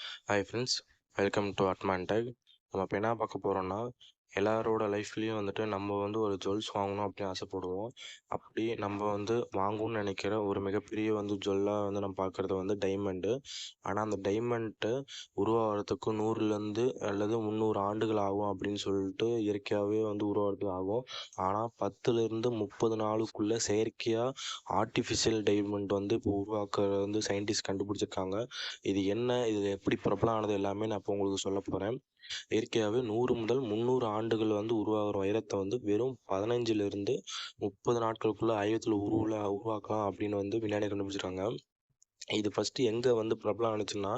Hi friends welcome to Atman tech நம்ம இப்போ என்ன பார்க்க போகிறோம்னா எல்லாரோட லைஃப்லேயும் வந்துட்டு நம்ம வந்து ஒரு ஜுவல்ஸ் வாங்கணும் அப்படின்னு ஆசைப்படுவோம். அப்படி நம்ம வந்து வாங்கணும்னு நினைக்கிற ஒரு மிகப்பெரிய வந்து ஜுவல்லாக வந்து நம்ம பார்க்குறது வந்து டைமண்டு ஆனால் அந்த டைமண்ட்டு உருவாகிறதுக்கு நூறுலேருந்து அல்லது முந்நூறு ஆண்டுகள் ஆகும் அப்படின்னு சொல்லிட்டு இயற்கையாகவே வந்து உருவாகிறதுக்கு ஆகும். ஆனால் பத்துலேருந்து முப்பது நாளுக்குள்ளே செயற்கையாக ஆர்டிஃபிஷியல் டைமண்ட் வந்து இப்போ உருவாக்குறது வந்து சயின்டிஸ்ட் கண்டுபிடிச்சிருக்காங்க. இது என்ன இது எப்படி பிரபலம் ஆனது எல்லாமே நான் இப்போ உங்களுக்கு சொல்ல போகிறேன் இயற்கையாகவே நூறு முதல் முந்நூறு ஆண்டுகள் வந்து உருவாகிற வைரத்தை வந்து வெறும் பதினஞ்சிலிருந்து முப்பது நாட்களுக்குள்ள ஆயுதத்தில் உருவா உருவாக்கலாம் அப்படின்னு வந்து விஞ்ஞானிகள் கண்டுபிடிச்சிருக்காங்க. இது ஃபஸ்ட்டு எங்கே வந்து பிரபலம் ஆனுச்சுன்னா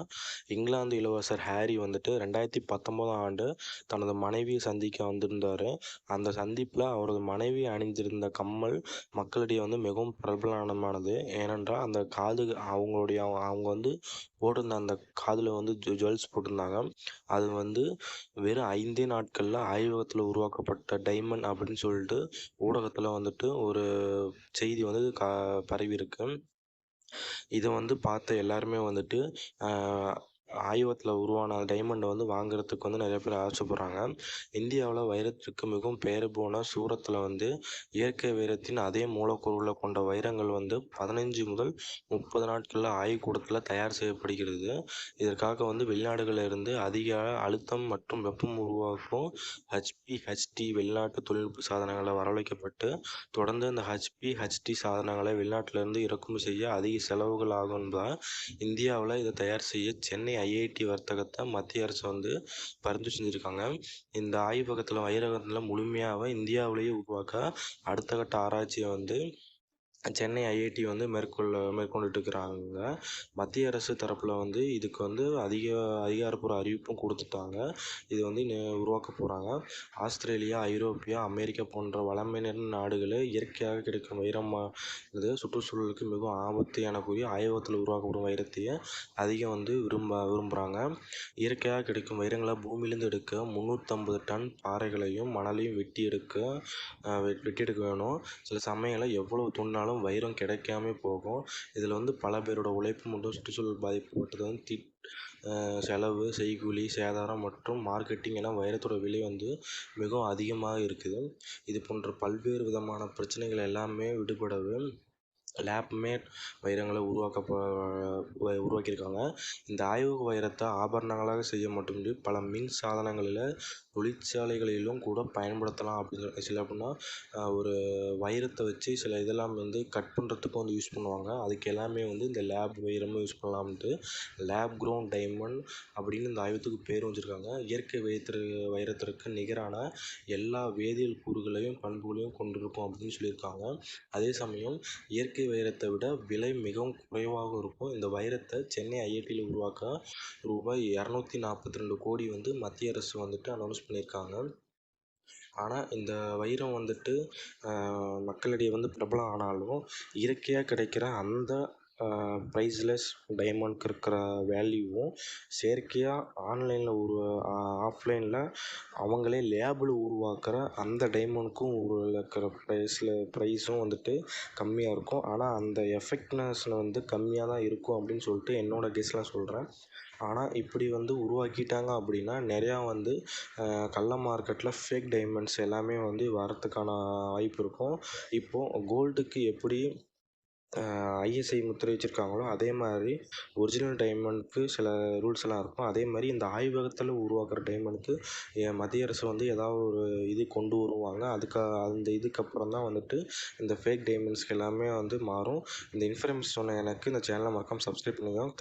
இங்கிலாந்து இளவரசர் ஹாரி வந்துட்டு ரெண்டாயிரத்தி பத்தொம்போதாம் ஆண்டு தனது மனைவியை சந்திக்க வந்திருந்தார். அந்த சந்திப்பில் அவரது மனைவி அணிந்திருந்த கம்மல் மக்களிடையே வந்து மிகவும் பிரபலமானது. ஏனென்றால் அந்த காது அவங்களுடைய அவங்க வந்து போட்டிருந்த அந்த காதில் வந்து ஜுவல்ஸ் போட்டிருந்தாங்க. அது வந்து வெறும் ஐந்தே நாட்களில் ஆய்வகத்தில் உருவாக்கப்பட்ட டைமண்ட் அப்படின்னு சொல்லிட்டு ஊடகத்தில் வந்துட்டு ஒரு செய்தி வந்து கா பரவியிருக்கு. இதை வந்து பார்த்த எல்லாருமே வந்துட்டு ஆய்வத்தில் உருவான டைமண்டை வந்து வாங்குறதுக்கு வந்து நிறைய பேர் ஆசைப்படுறாங்க. இந்தியாவில் வைரத்திற்கு மிகவும் பெயர் போன சூரத்தில் வந்து இயற்கை வைரத்தின் அதே மூலக்கூறுகளை கொண்ட வைரங்கள் வந்து பதினஞ்சு முதல் முப்பது நாட்களில் ஆய்வுக்கூடத்தில் தயார் செய்யப்படுகிறது. இதற்காக வந்து வெளிநாடுகளில் இருந்து அதிக அழுத்தம் மற்றும் வெப்பம் உருவாக்கும் ஹச்பி ஹச்டி வெளிநாட்டு தொழில்நுட்ப சாதனங்களை வரவழைக்கப்பட்டு தொடர்ந்து இந்த ஹச்பி ஹச்டி சாதனங்களை வெளிநாட்டிலிருந்து இறக்குமதி செய்ய அதிக செலவுகள் ஆகும் இந்தியாவில் இதை தயார் செய்ய சென்னை ஐஐடி வர்த்தகத்தை மத்திய அரசு வந்து பரிந்து செஞ்சுருக்காங்க. இந்த ஆய்வகத்தில் வைரகத்தில் முழுமையாக இந்தியாவிலேயே உருவாக்க அடுத்த கட்ட ஆராய்ச்சியை வந்து சென்னை ஐஐடி வந்து மேற்கொள்ள மேற்கொண்டுட்டு இருக்கிறாங்க மத்திய அரசு தரப்பில் வந்து இதுக்கு வந்து அதிக அதிகாரப்பூர்வ அறிவிப்பும் கொடுத்துட்டாங்க. இது வந்து உருவாக்க போகிறாங்க ஆஸ்திரேலியா ஐரோப்பியா அமெரிக்கா போன்ற வளமையினர் நாடுகளில் இயற்கையாக கிடைக்கும் வைரமாக இது சுற்றுச்சூழலுக்கு மிகவும் ஆபத்து எனக்கூடிய ஆய்வகத்தில் உருவாக்கப்படும் வைரத்தையே அதிகம் வந்து விரும்ப விரும்புகிறாங்க இயற்கையாக கிடைக்கும் வைரங்களை பூமியிலேருந்து எடுக்க முந்நூற்றம்பது டன் பாறைகளையும் மணலையும் வெட்டி எடுக்க வெட்டி எடுக்க வேணும். சில சமயங்களில் எவ்வளோ துண்ணாலும் இருந்தாலும் வைரம் கிடைக்காம போகும். இதில் வந்து பல பேரோட உழைப்பு மற்றும் சுற்றுச்சூழல் பாதிக்கப்பட்டது வந்து தி செலவு செய்கூலி சேதாரம் மற்றும் மார்க்கெட்டிங் என வைரத்தோட விலை வந்து மிகவும் அதிகமாக இருக்குது. இது போன்ற பல்வேறு விதமான பிரச்சனைகள் எல்லாமே விடுபடவும் லேப்மேட் வைரங்களை உருவாக்க உருவாக்கியிருக்காங்க. இந்த ஆய்வக வைரத்தை ஆபரணங்களாக செய்ய மட்டுமின்றி பல மின் சாதனங்களில் தொழிற்சாலைகளிலும் கூட பயன்படுத்தலாம் அப்படின்னு சில அப்படின்னா ஒரு வைரத்தை வச்சு சில இதெல்லாம் வந்து கட் பண்ணுறதுக்கும் வந்து யூஸ் பண்ணுவாங்க. அதுக்கு எல்லாமே வந்து இந்த லேப் வைரமும் யூஸ் பண்ணலாம்ட்டு லேப் க்ரோன் டைமண்ட் அப்படின்னு இந்த ஆய்வத்துக்கு பேர் வச்சுருக்காங்க. இயற்கை வைத்திரு வைரத்திற்கு நிகரான எல்லா வேதியியல் கூறுகளையும் பண்புகளையும் கொண்டிருக்கும் அப்படின்னு சொல்லியிருக்காங்க. அதே சமயம் இயற்கை வைரத்தை விட விலை மிகவும் குறைவாகவும் இருக்கும். இந்த வைரத்தை சென்னை ஐஐடியில் உருவாக்க ரூபாய் இரநூத்தி நாற்பத்தி ரெண்டு கோடி வந்து மத்திய அரசு வந்துட்டு அனௌன்ஸ் பண்ணியிருக்காங்க. ஆனால் இந்த வைரம் வந்துட்டு மக்களிடையே வந்து பிரபலம் ஆனாலும் இயற்கையாக கிடைக்கிற அந்த ப்ரைஸ்லெஸ் டைமண்ட்க்கு இருக்கிற வேல்யூவும் செயற்கையாக ஆன்லைனில் ஒரு ஆஃப்லைனில் அவங்களே லேபில் உருவாக்குற அந்த டைமண்ட்க்கும் இருக்கிற ப்ரைஸில் ப்ரைஸும் வந்துட்டு கம்மியாக இருக்கும். ஆனால் அந்த எஃபெக்ட்னஸில் வந்து கம்மியாக தான் இருக்கும் அப்படின்னு சொல்லிட்டு என்னோடய கெஸ்ஸில் சொல்கிறேன் ஆனால் இப்படி வந்து உருவாக்கிட்டாங்க அப்படின்னா நிறையா வந்து கள்ள மார்க்கெட்டில் ஃபேக் டைமண்ட்ஸ் எல்லாமே வந்து வரத்துக்கான வாய்ப்பு இருக்கும். இப்போது கோல்டுக்கு எப்படி ஐஎஸ்ஐ முத்திரை வச்சுருக்காங்களோ அதே மாதிரி ஒரிஜினல் டைமண்ட்க்கு சில ரூல்ஸ் எல்லாம் இருக்கும். அதே மாதிரி இந்த ஆய்வகத்தில் உருவாக்குகிற டைமண்ட்க்கு மத்திய அரசு வந்து ஏதாவது ஒரு இது கொண்டு வருவாங்க. அதுக்கு அந்த இதுக்கப்புறம் தான் வந்துட்டு இந்த ஃபேக் டைமண்ட்ஸ்க்கு எல்லாமே வந்து மாறும். இந்த இன்ஃபர்மேஷன் சொன்ன எனக்கு இந்த சேனலை மறக்காமல் சப்ஸ்கிரைப் பண்ணிக்கோங்க தேங்க்